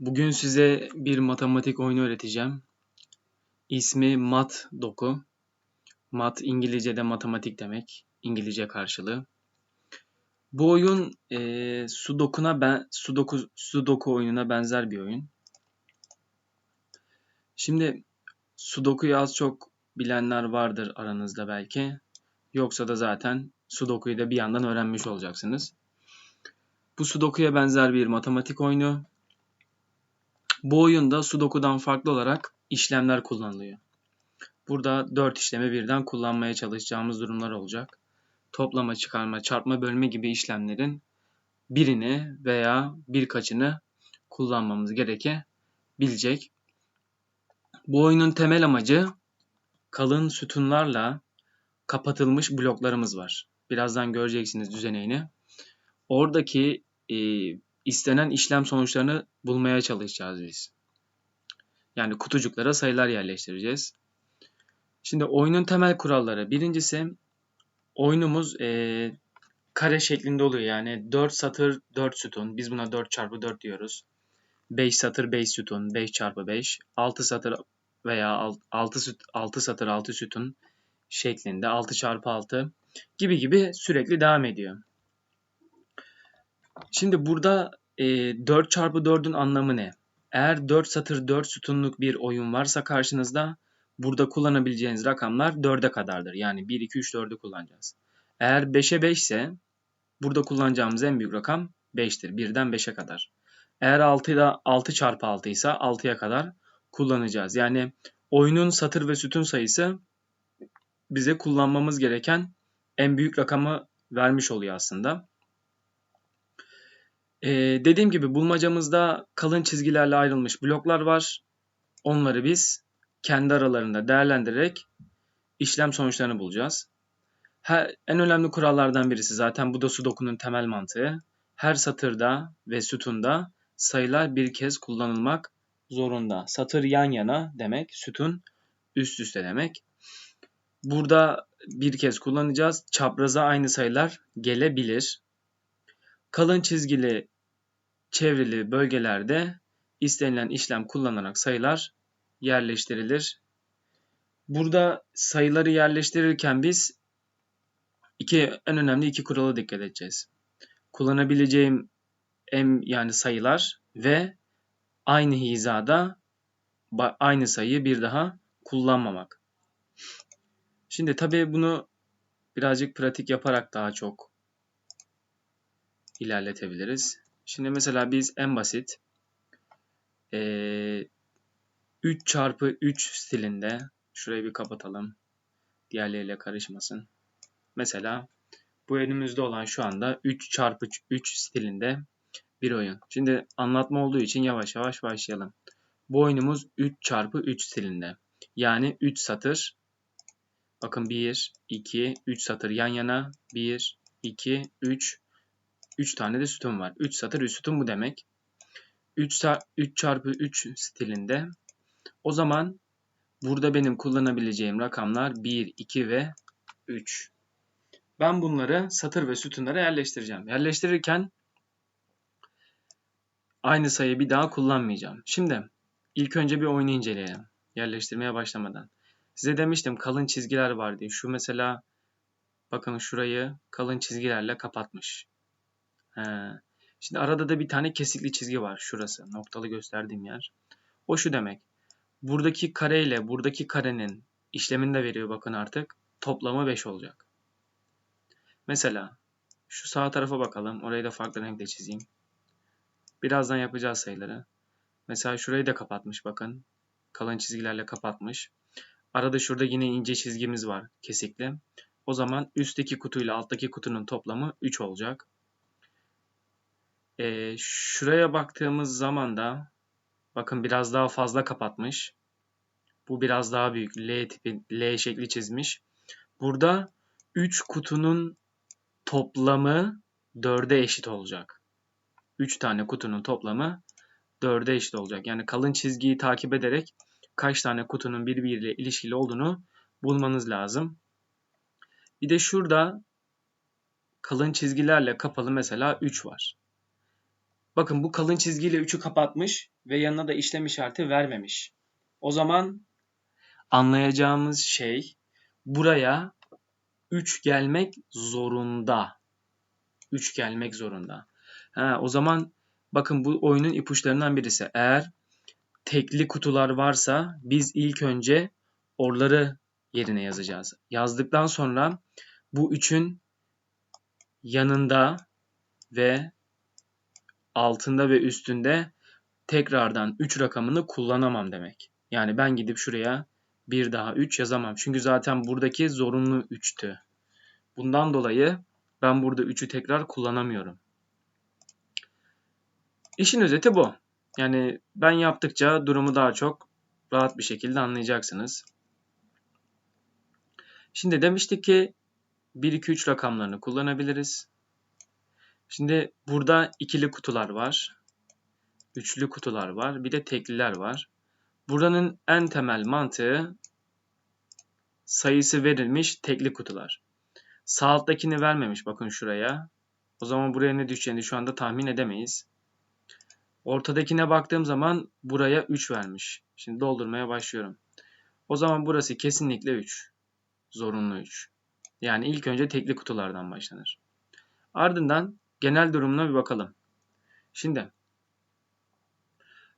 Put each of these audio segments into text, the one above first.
Bugün size bir matematik oyunu öğreteceğim. İsmi Mat Doku. Mat İngilizce'de matematik demek. İngilizce karşılığı. Bu oyun e, Sudoku'na ben Sudoku Sudoku oyununa benzer bir oyun. Şimdi Sudoku'yu az çok bilenler vardır aranızda belki. Yoksa da zaten Sudoku'yu da bir yandan öğrenmiş olacaksınız. Bu Sudoku'ya benzer bir matematik oyunu. Bu oyunda Sudoku'dan farklı olarak işlemler kullanılıyor. Burada 4 işlemi birden kullanmaya çalışacağımız durumlar olacak. Toplama, çıkarma, çarpma, bölme gibi işlemlerin birini veya birkaçını kullanmamız gerekebilecek. Bu oyunun temel amacı kalın sütunlarla kapatılmış bloklarımız var. Birazdan göreceksiniz düzeneğini. Oradaki e, istenen işlem sonuçlarını bulmaya çalışacağız biz. Yani kutucuklara sayılar yerleştireceğiz. Şimdi oyunun temel kuralları. Birincisi oyunumuz e, kare şeklinde oluyor. Yani 4 satır 4 sütun. Biz buna 4 çarpı 4 diyoruz. 5 satır 5 sütun. 5 çarpı 5. 6 satır veya 6, süt, 6 satır 6 sütun şeklinde 6 çarpı 6 gibi gibi sürekli devam ediyor. Şimdi burada e, 4 çarpı 4'ün anlamı ne? Eğer 4 satır 4 sütunluk bir oyun varsa karşınızda burada kullanabileceğiniz rakamlar 4'e kadardır. Yani 1, 2, 3, 4'ü kullanacağız. Eğer 5'e 5 ise burada kullanacağımız en büyük rakam 5'tir. 1'den 5'e kadar. Eğer 6'da 6 çarpı 6 ise 6'ya kadar kullanacağız. Yani oyunun satır ve sütun sayısı bize kullanmamız gereken en büyük rakamı vermiş oluyor aslında. Ee, dediğim gibi bulmacamızda kalın çizgilerle ayrılmış bloklar var. Onları biz kendi aralarında değerlendirerek işlem sonuçlarını bulacağız. Her, en önemli kurallardan birisi zaten bu da Sudoku'nun temel mantığı. Her satırda ve sütunda sayılar bir kez kullanılmak zorunda. Satır yan yana demek, sütun üst üste demek. Burada bir kez kullanacağız. Çapraza aynı sayılar gelebilir. Kalın çizgili çevrili bölgelerde istenilen işlem kullanarak sayılar yerleştirilir. Burada sayıları yerleştirirken biz iki en önemli iki kurala dikkat edeceğiz. Kullanabileceğim em yani sayılar ve aynı hizada aynı sayıyı bir daha kullanmamak. Şimdi tabii bunu birazcık pratik yaparak daha çok ilerletebiliriz. Şimdi mesela biz en basit e, 3 çarpı 3 stilinde şurayı bir kapatalım. Diğerleriyle karışmasın. Mesela bu elimizde olan şu anda 3 çarpı 3 stilinde bir oyun. Şimdi anlatma olduğu için yavaş yavaş başlayalım. Bu oyunumuz 3 çarpı 3 stilinde. Yani 3 satır. Bakın 1, 2, 3 satır yan yana. 1, 2, 3, 3 tane de sütun var. 3 satır 3 sütun bu demek. 3, 3 çarpı 3 stilinde. O zaman burada benim kullanabileceğim rakamlar 1, 2 ve 3. Ben bunları satır ve sütunlara yerleştireceğim. Yerleştirirken aynı sayıyı bir daha kullanmayacağım. Şimdi ilk önce bir oyunu inceleyelim. Yerleştirmeye başlamadan. Size demiştim kalın çizgiler var diye. Şu mesela bakın şurayı kalın çizgilerle kapatmış. He. Şimdi arada da bir tane kesikli çizgi var. Şurası. Noktalı gösterdiğim yer. O şu demek. Buradaki kare ile buradaki karenin işlemini de veriyor bakın artık. Toplamı 5 olacak. Mesela şu sağ tarafa bakalım. Orayı da farklı renkle çizeyim. Birazdan yapacağız sayıları. Mesela şurayı da kapatmış bakın. Kalın çizgilerle kapatmış. Arada şurada yine ince çizgimiz var kesikli. O zaman üstteki kutuyla alttaki kutunun toplamı 3 olacak. E, şuraya baktığımız zaman da bakın biraz daha fazla kapatmış. Bu biraz daha büyük. L tipi L şekli çizmiş. Burada 3 kutunun toplamı 4'e eşit olacak. 3 tane kutunun toplamı 4'e eşit olacak. Yani kalın çizgiyi takip ederek kaç tane kutunun birbiriyle ilişkili olduğunu bulmanız lazım. Bir de şurada kalın çizgilerle kapalı mesela 3 var. Bakın bu kalın çizgiyle 3'ü kapatmış ve yanına da işlem işareti vermemiş. O zaman anlayacağımız şey buraya 3 gelmek zorunda. 3 gelmek zorunda. Ha, o zaman bakın bu oyunun ipuçlarından birisi. Eğer tekli kutular varsa biz ilk önce orları yerine yazacağız. Yazdıktan sonra bu üçün yanında ve altında ve üstünde tekrardan 3 rakamını kullanamam demek. Yani ben gidip şuraya bir daha 3 yazamam. Çünkü zaten buradaki zorunlu 3'tü. Bundan dolayı ben burada 3'ü tekrar kullanamıyorum. İşin özeti bu. Yani ben yaptıkça durumu daha çok rahat bir şekilde anlayacaksınız. Şimdi demiştik ki 1, 2, 3 rakamlarını kullanabiliriz. Şimdi burada ikili kutular var. Üçlü kutular var. Bir de tekliler var. Buranın en temel mantığı sayısı verilmiş tekli kutular. Sağ alttakini vermemiş bakın şuraya. O zaman buraya ne düşeceğini şu anda tahmin edemeyiz. Ortadakine baktığım zaman buraya 3 vermiş. Şimdi doldurmaya başlıyorum. O zaman burası kesinlikle 3. Zorunlu 3. Yani ilk önce tekli kutulardan başlanır. Ardından genel durumuna bir bakalım. Şimdi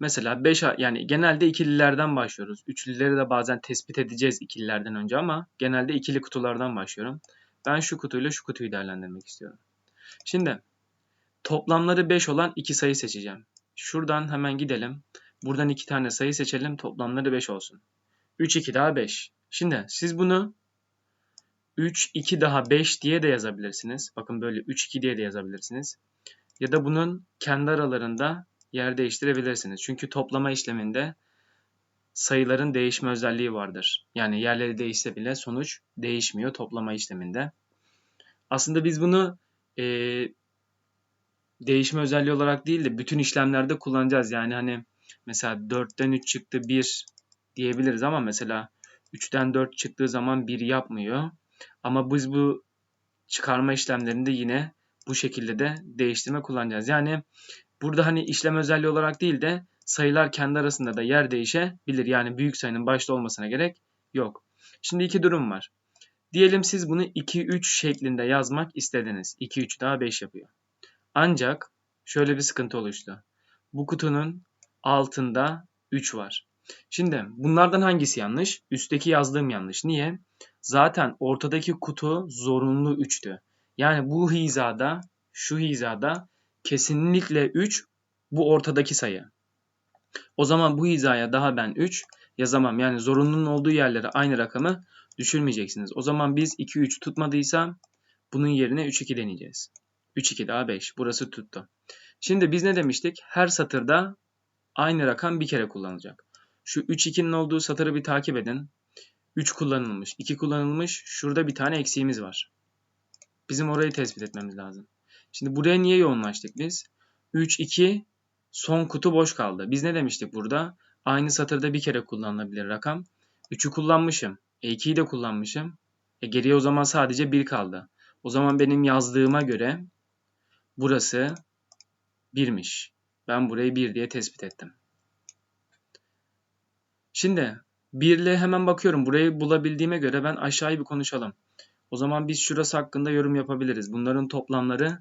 mesela 5 yani genelde ikililerden başlıyoruz. Üçlüleri de bazen tespit edeceğiz ikililerden önce ama genelde ikili kutulardan başlıyorum. Ben şu kutuyla şu kutuyu değerlendirmek istiyorum. Şimdi toplamları 5 olan iki sayı seçeceğim. Şuradan hemen gidelim. Buradan iki tane sayı seçelim. Toplamları 5 olsun. 3, 2 daha 5. Şimdi siz bunu 3, 2 daha 5 diye de yazabilirsiniz. Bakın böyle 3, 2 diye de yazabilirsiniz. Ya da bunun kendi aralarında yer değiştirebilirsiniz. Çünkü toplama işleminde sayıların değişme özelliği vardır. Yani yerleri değişse bile sonuç değişmiyor toplama işleminde. Aslında biz bunu e, değişme özelliği olarak değil de bütün işlemlerde kullanacağız. Yani hani mesela 4'ten 3 çıktı 1 diyebiliriz ama mesela 3'ten 4 çıktığı zaman 1 yapmıyor. Ama biz bu çıkarma işlemlerinde yine bu şekilde de değiştirme kullanacağız. Yani burada hani işlem özelliği olarak değil de sayılar kendi arasında da yer değişebilir. Yani büyük sayının başta olmasına gerek yok. Şimdi iki durum var. Diyelim siz bunu 2-3 şeklinde yazmak istediniz. 2-3 daha 5 yapıyor. Ancak şöyle bir sıkıntı oluştu. Bu kutunun altında 3 var. Şimdi bunlardan hangisi yanlış? Üstteki yazdığım yanlış. Niye? Zaten ortadaki kutu zorunlu 3'tü. Yani bu hizada, şu hizada kesinlikle 3 bu ortadaki sayı. O zaman bu hizaya daha ben 3 yazamam. Yani zorunlunun olduğu yerlere aynı rakamı düşürmeyeceksiniz. O zaman biz 2 3 tutmadıysa bunun yerine 3 2 deneyeceğiz. 3 2 daha 5. Burası tuttu. Şimdi biz ne demiştik? Her satırda aynı rakam bir kere kullanılacak. Şu 3 2'nin olduğu satırı bir takip edin. 3 kullanılmış, 2 kullanılmış. Şurada bir tane eksiğimiz var. Bizim orayı tespit etmemiz lazım. Şimdi buraya niye yoğunlaştık biz? 3 2 son kutu boş kaldı. Biz ne demiştik burada? Aynı satırda bir kere kullanılabilir rakam. 3'ü kullanmışım. E 2'yi de kullanmışım. E geriye o zaman sadece 1 kaldı. O zaman benim yazdığıma göre burası 1'miş. Ben burayı 1 diye tespit ettim. Şimdi 1 ile hemen bakıyorum. Burayı bulabildiğime göre ben aşağıyı bir konuşalım. O zaman biz şurası hakkında yorum yapabiliriz. Bunların toplamları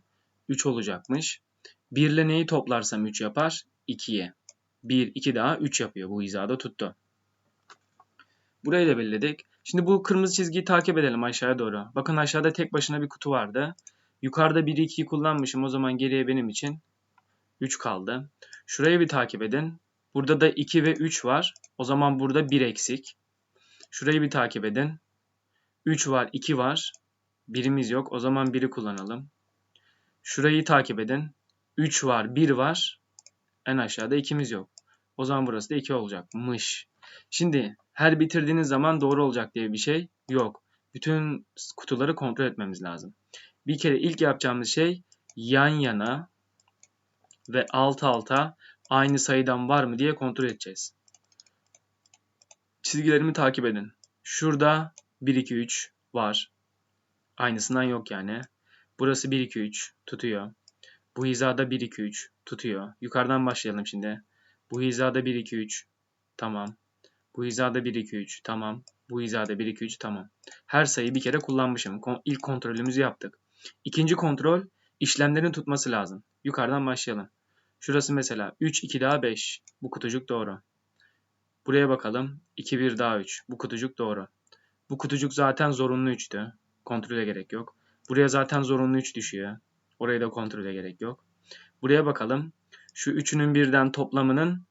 3 olacakmış. 1 ile neyi toplarsam 3 yapar? 2'ye. 1, 2 daha 3 yapıyor. Bu hizada tuttu. Burayı da belirledik. Şimdi bu kırmızı çizgiyi takip edelim aşağıya doğru. Bakın aşağıda tek başına bir kutu vardı. Yukarıda 1, 2'yi kullanmışım. O zaman geriye benim için 3 kaldı. Şurayı bir takip edin. Burada da 2 ve 3 var. O zaman burada 1 eksik. Şurayı bir takip edin. 3 var, 2 var. Birimiz yok. O zaman 1'i kullanalım. Şurayı takip edin. 3 var, 1 var. En aşağıda 2'miz yok. O zaman burası da 2 olacakmış. Şimdi her bitirdiğiniz zaman doğru olacak diye bir şey yok. Bütün kutuları kontrol etmemiz lazım. Bir kere ilk yapacağımız şey yan yana ve alt alta aynı sayıdan var mı diye kontrol edeceğiz. Çizgilerimi takip edin. Şurada 1, 2, 3 var. Aynısından yok yani. Burası 1, 2, 3 tutuyor. Bu hizada 1 2 3 tutuyor. Yukarıdan başlayalım şimdi. Bu hizada 1 2 3 tamam. Bu hizada 1 2 3 tamam. Bu hizada 1 2 3 tamam. Her sayıyı bir kere kullanmışım. İlk kontrolümüzü yaptık. İkinci kontrol işlemlerin tutması lazım. Yukarıdan başlayalım. Şurası mesela 3 2 daha 5. Bu kutucuk doğru. Buraya bakalım. 2 1 daha 3. Bu kutucuk doğru. Bu kutucuk zaten zorunlu 3'tü. Kontrole gerek yok. Buraya zaten zorunlu 3 düşüyor. Oraya da kontrole gerek yok. Buraya bakalım. Şu üçünün birden toplamının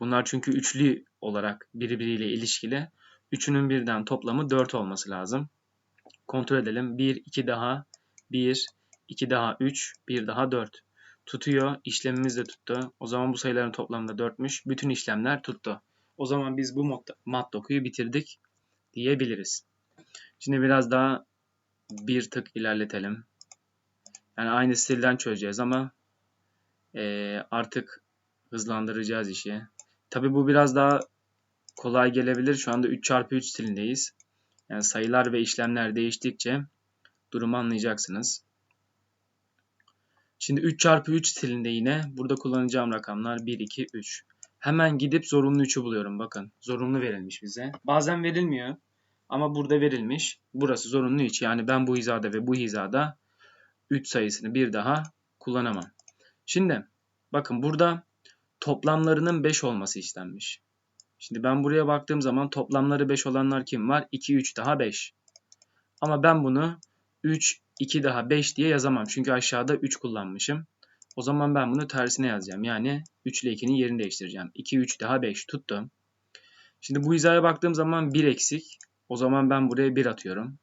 bunlar çünkü üçlü olarak birbiriyle ilişkili. Üçünün birden toplamı 4 olması lazım. Kontrol edelim. 1, 2 daha 1, 2 daha 3, 1 daha 4. Tutuyor. İşlemimiz de tuttu. O zaman bu sayıların toplamı da 4'müş. Bütün işlemler tuttu. O zaman biz bu mat dokuyu bitirdik diyebiliriz. Şimdi biraz daha bir tık ilerletelim. Yani aynı stilden çözeceğiz ama eee, artık hızlandıracağız işi. Tabi bu biraz daha kolay gelebilir. Şu anda 3x3 stilindeyiz. Yani sayılar ve işlemler değiştikçe durumu anlayacaksınız. Şimdi 3x3 stilinde yine burada kullanacağım rakamlar 1, 2, 3. Hemen gidip zorunlu 3'ü buluyorum. Bakın zorunlu verilmiş bize. Bazen verilmiyor ama burada verilmiş. Burası zorunlu 3. Yani ben bu hizada ve bu hizada 3 sayısını bir daha kullanamam. Şimdi bakın burada toplamlarının 5 olması istenmiş. Şimdi ben buraya baktığım zaman toplamları 5 olanlar kim var? 2, 3 daha 5. Ama ben bunu 3, 2 daha 5 diye yazamam. Çünkü aşağıda 3 kullanmışım. O zaman ben bunu tersine yazacağım. Yani 3 ile 2'nin yerini değiştireceğim. 2, 3 daha 5 tuttum. Şimdi bu hizaya baktığım zaman 1 eksik. O zaman ben buraya 1 atıyorum.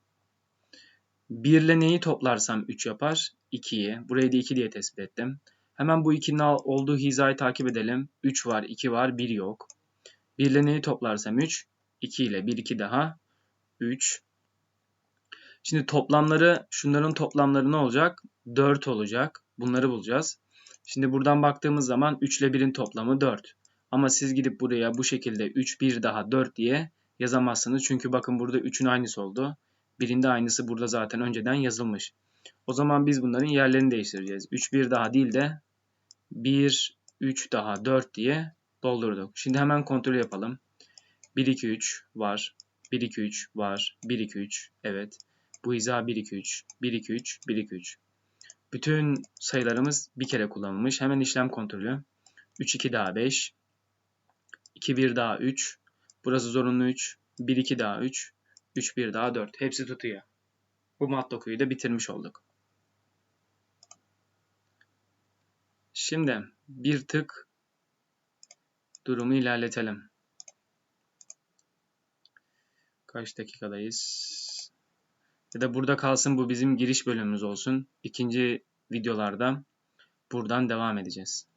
1 ile neyi toplarsam 3 yapar? 2'yi. Burayı da 2 diye tespit ettim. Hemen bu 2'nin al- olduğu hizayı takip edelim. 3 var, 2 var, 1 yok. 1 ile neyi toplarsam 3? 2 ile 1, 2 daha 3. Şimdi toplamları, şunların toplamları ne olacak? 4 olacak. Bunları bulacağız. Şimdi buradan baktığımız zaman 3 ile 1'in toplamı 4. Ama siz gidip buraya bu şekilde 3, 1 daha 4 diye yazamazsınız. Çünkü bakın burada 3'ün aynısı oldu. Birinde aynısı burada zaten önceden yazılmış. O zaman biz bunların yerlerini değiştireceğiz. 3, 1 daha değil de 1, 3 daha 4 diye doldurduk. Şimdi hemen kontrol yapalım. 1, 2, 3 var. 1, 2, 3 var. 1, 2, 3 evet. Bu hiza 1, 2, 3. 1, 2, 3, 1, 2, 3. Bütün sayılarımız bir kere kullanılmış. Hemen işlem kontrolü. 3, 2 daha 5. 2, 1 daha 3. Burası zorunlu 3. 1, 2 daha 3. 3, 1 daha 4. Hepsi tutuyor. Bu mat dokuyu da bitirmiş olduk. Şimdi bir tık durumu ilerletelim. Kaç dakikadayız? Ya da burada kalsın bu bizim giriş bölümümüz olsun. İkinci videolarda buradan devam edeceğiz.